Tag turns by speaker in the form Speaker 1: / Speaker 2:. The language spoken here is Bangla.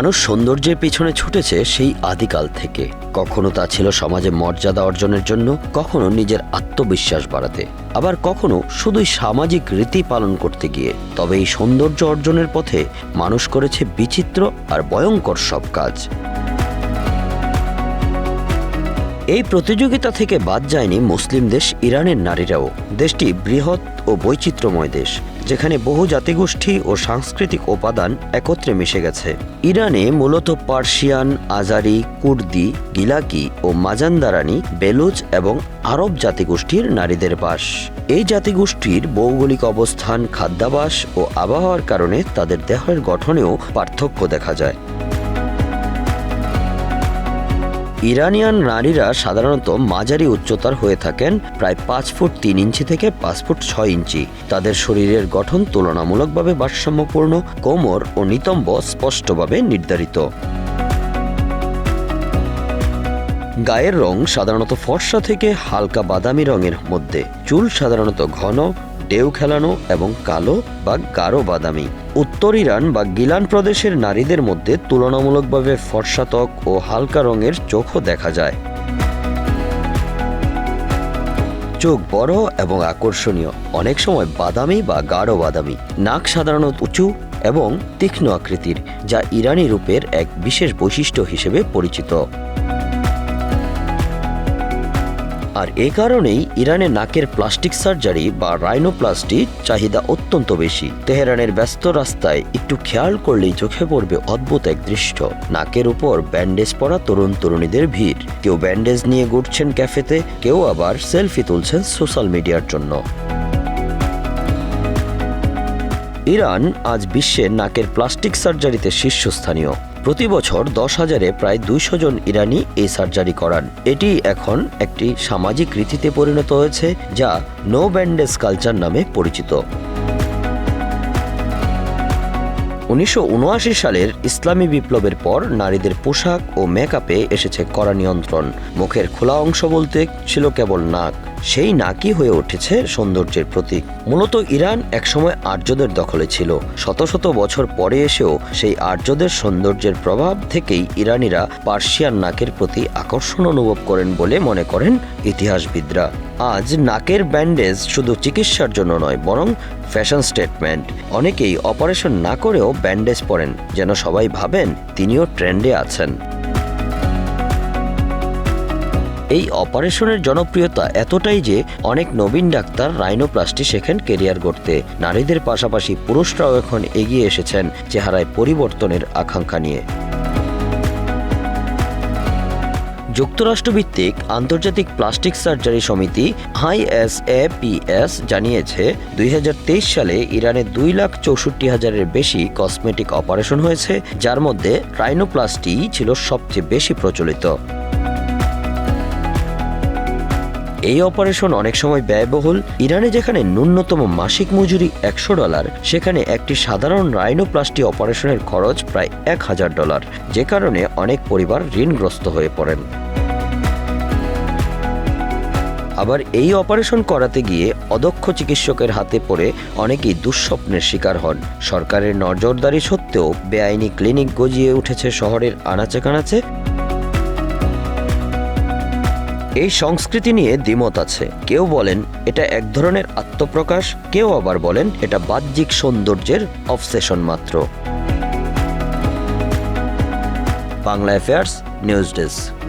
Speaker 1: মানুষ সৌন্দর্যের পিছনে ছুটেছে সেই আদিকাল থেকে। কখনো তা ছিল সমাজে মর্যাদা অর্জনের জন্য, কখনো নিজের আত্মবিশ্বাস বাড়াতে। আবার কখনো শুধুই সামাজিক রীতি পালন করতে গিয়ে। তবে এই সৌন্দর্য অর্জনের পথে মানুষ করেছে বিচিত্র আর ভয়ঙ্কর সব কাজ। এই প্রতিযোগিতা থেকে বাদ যায়নি মুসলিম দেশ ইরানের নারীরাও। দেশটি বৃহৎ ও বৈচিত্র্যময় দেশ, যেখানে বহু জাতিগোষ্ঠী ও সাংস্কৃতিক উপাদান একত্রে মিশে গেছে। ইরানে মূলত পার্সিয়ান, আজারি, কুর্দি, গিলাকি ও মাজানদারানি, বেলুচ এবং আরব জাতিগোষ্ঠীর নারীদের বাস। এই জাতিগোষ্ঠীর ভৌগোলিক অবস্থান, খাদ্যাভাস ও আবহাওয়ার কারণে তাদের দেহের গঠনেও পার্থক্য দেখা যায়। ইরানিয়ান নারীরা সাধারণত মাঝারি উচ্চতার হয়ে থাকেন, প্রায় পাঁচ ফুট তিন ইঞ্চি থেকে পাঁচ ফুট ছয় ইঞ্চি। তাদের শরীরের গঠন তুলনামূলকভাবে ভারসাম্যপূর্ণ, কোমর ও নিতম্ব স্পষ্টভাবে নির্ধারিত। গায়ের রং সাধারণত ফর্সা থেকে হালকা বাদামি রঙের মধ্যে। চুল সাধারণত ঘন ডেউ খেলানো এবং কালো বা গাঢ় বাদামি। উত্তর ইরান বা গিলান প্রদেশের নারীদের মধ্যে তুলনামূলকভাবে ফর্সা ত্বক ও হালকা রঙের চোখও দেখা যায়। চোখ বড় এবং আকর্ষণীয়, অনেক সময় বাদামি বা গাঢ় বাদামি। নাক সাধারণত উঁচু এবং তীক্ষ্ণ আকৃতির, যা ইরানি রূপের এক বিশেষ বৈশিষ্ট্য হিসেবে পরিচিত। আর এ কারণেই ইরানে নাকের প্লাস্টিক সার্জারি বা রাইনোপ্লাস্টি চাহিদা অত্যন্ত বেশি। তেহরানের ব্যস্ত রাস্তায় একটু খেয়াল করলেই চোখে পড়বে অদ্ভুত এক দৃশ্য। নাকের উপর ব্যান্ডেজ পরা তরুণ তরুণীদের ভিড়। কেউ ব্যান্ডেজ নিয়ে ঘুরছেন ক্যাফেতে, কেউ আবার সেলফি তুলছেন সোশ্যাল মিডিয়ার জন্য। ইরান আজ বিশ্বে নাকের প্লাস্টিক সার্জারিতে শীর্ষস্থানীয়। প্রতি বছর দশ হাজারে প্রায় দুইশো জন ইরানি এই সার্জারি করান। এটি এখন একটি সামাজিক রীতিতে পরিণত হয়েছে, যা নো ব্যান্ডেজ কালচার নামে পরিচিত। উনিশশো উনআশি সালের ইসলামী বিপ্লবের পর নারীদের পোশাক ও মেকআপে এসেছে কড়া নিয়ন্ত্রণ। মুখের খোলা অংশ বলতে ছিল কেবল নাক। সেই নাকই হয়ে উঠেছে সৌন্দর্যের প্রতীক। মূলত ইরান একসময় আর্যদের দখলে ছিল। শত শত বছর পরে এসেও সেই আর্যদের সৌন্দর্যের প্রভাব থেকেই ইরানিরা পার্সিয়ান নাকের প্রতি আকর্ষণ অনুভব করেন বলে মনে করেন ইতিহাসবিদরা। আজ নাকের ব্যান্ডেজ শুধু চিকিৎসার জন্য নয়, বরং ফ্যাশন স্টেটমেন্ট। অনেকেই অপারেশন না করেও ব্যান্ডেজ পরেন। যেন সবাই ভাবেন তিনিও ট্রেন্ডে আছেন। এই অপারেশনের জনপ্রিয়তা এতটাই যে অনেক নবীন ডাক্তার রাইনোপ্লাস্টি শেখেন কেরিয়ার গড়তে। নারীদের পাশাপাশি পুরুষরাও এখন এগিয়ে এসেছেন চেহারায় পরিবর্তনের আকাঙ্ক্ষা নিয়ে। যুক্তরাষ্ট্রভিত্তিক আন্তর্জাতিক প্লাস্টিক সার্জারি সমিতি আইএসএপিএস জানিয়েছে, দুই হাজার তেইশ সালে ইরানে দুই লাখ চৌষট্টি হাজারের বেশি কসমেটিক অপারেশন হয়েছে, যার মধ্যে রাইনোপ্লাস্টি ছিল সবচেয়ে বেশি প্রচলিত। এই অপারেশন অনেক সময় ব্যয়বহুল। ইরানে যেখানে ন্যূনতম মাসিক মজুরি একশো ডলার, সেখানে একটি সাধারণ রাইনোপ্লাস্টি অপারেশনের খরচ প্রায় এক হাজার ডলার। যে কারণে অনেক পরিবার ঋণগ্রস্ত হয়ে পড়েন। আবার এই অপারেশন করাতে গিয়ে অদক্ষ চিকিৎসকের হাতে পড়ে অনেকেই দুঃস্বপ্নের শিকার হন। সরকারের নজরদারি সত্ত্বেও বেআইনি ক্লিনিক গজিয়ে উঠেছে শহরের আনাচে কানাচে। এই সংস্কৃতি নিয়ে দ্বিমত আছে। কেউ বলেন এটা এক ধরনের আত্মপ্রকাশ, কেউ আবার বলেন এটা বাহ্যিক সৌন্দর্যের অবসেশন মাত্র। Bangla affairs news desk